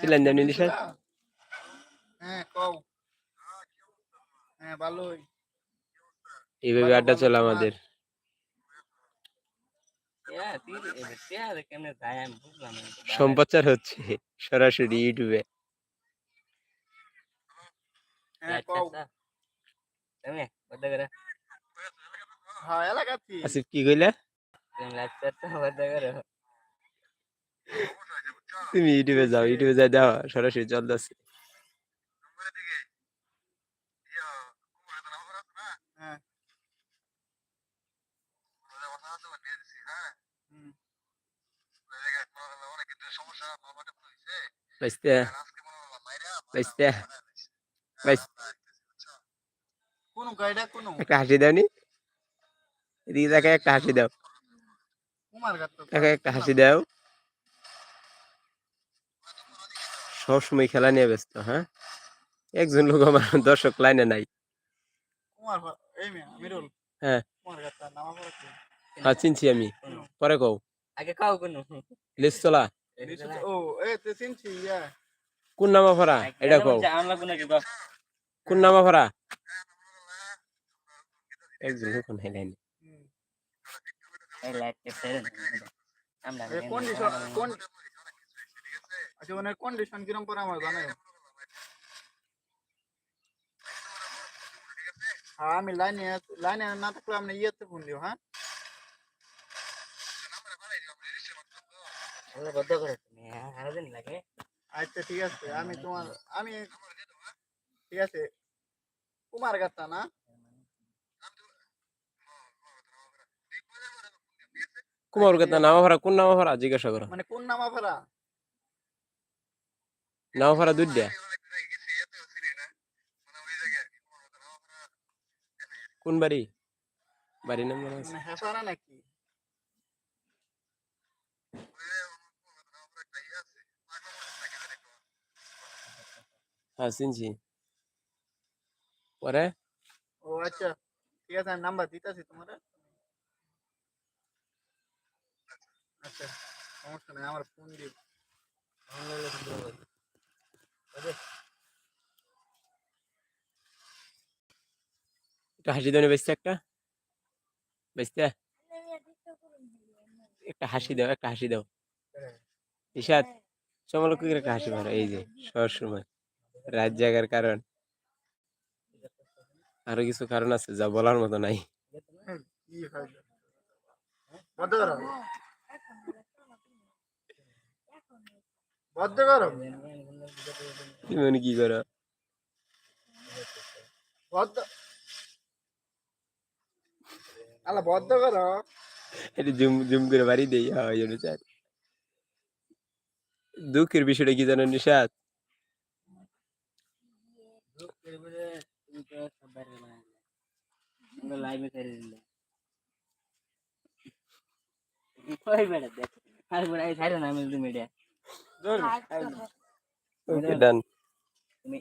ছিলেন যেমনি নিশাদ হ্যাঁ কও। হ্যাঁ ভালোই। এইভাবে আড্ডা চলে আমাদের। সম্প্রচার হচ্ছে সরাসরি ইউটিউবে। হ্যাঁ কও। হ্যাঁ এলাকাতে আসিফ কি কইলা? তুমি ইউটিউবে যাও ইউটিউবে যাই দাও সরাসরি জল হ্যাঁ। গাড়িটা কোন একটা হাসি দাওনি? এদিকে তাকে একটা হাসি দাও। একটা হাসি দাও। সবসময় খেলা নিয়ে ব্যস্ত হ্যাঁ? একজন লোক আমার দর্শক লাইনে নাই। কুমার ঘাট এই মেয়ে আমিরুল। হ্যাঁ। হ্যাঁ চিনছি আমি। পরে কও। আগে কাও কোনো? লিস্ট চলা ও এ তে চিনছি ইয়া। কোন নামা ভরা এটা কও। কোনো নামা ভরা একজন লোক নাই লাইনে ফেরে কোন আচ্ছা ওনার কন্ডিশন কিরম করে আমার জানাই হ্যাঁ আমি লাইনে লাইনে না থাকলে আপনি ইয়েতে ফোন দিও হ্যাঁ? লাগে। আচ্ছা ঠিক আছে আমি তোমার আমি ঠিক আছে কুমার গাত্তা না? কুমার নামা ভরা কোন নামা ভরা জিজ্ঞাসা করো। মানে কোন নামা ভাড়া নামা ভরা দুইটা কোন বাড়ি বাড়ি নাম মনে আছে মানে হেসারা নাকি হ্যাঁ চিনছি পরে ও আচ্ছা ঠিক আছে আমি নাম্বার দিতেছি তোমার আচ্ছা সমস্যা নেই আমার ফোন দিও ভালো লাগলে ফোন দিও। বুঝলে? একটা হাসি দাও বেচতে একটা। বেচতে। একটা হাসি দাও একটা হাসি দাও। ইশাদ চমলকের একটা হাসি মারো এই যে রাত জাগার কারণ। আরও কিছু কারণ আছে যা বলার মতো নাই। বদ্ধ করো। কি করো? আলা বদ্ধ করো। এটা জুম জুম করে বাড়ি দেই। হয় জন্য দুঃখের বিষয়টা কি জানো নিশাদ লাইভে করে দিলে। Okay, done. May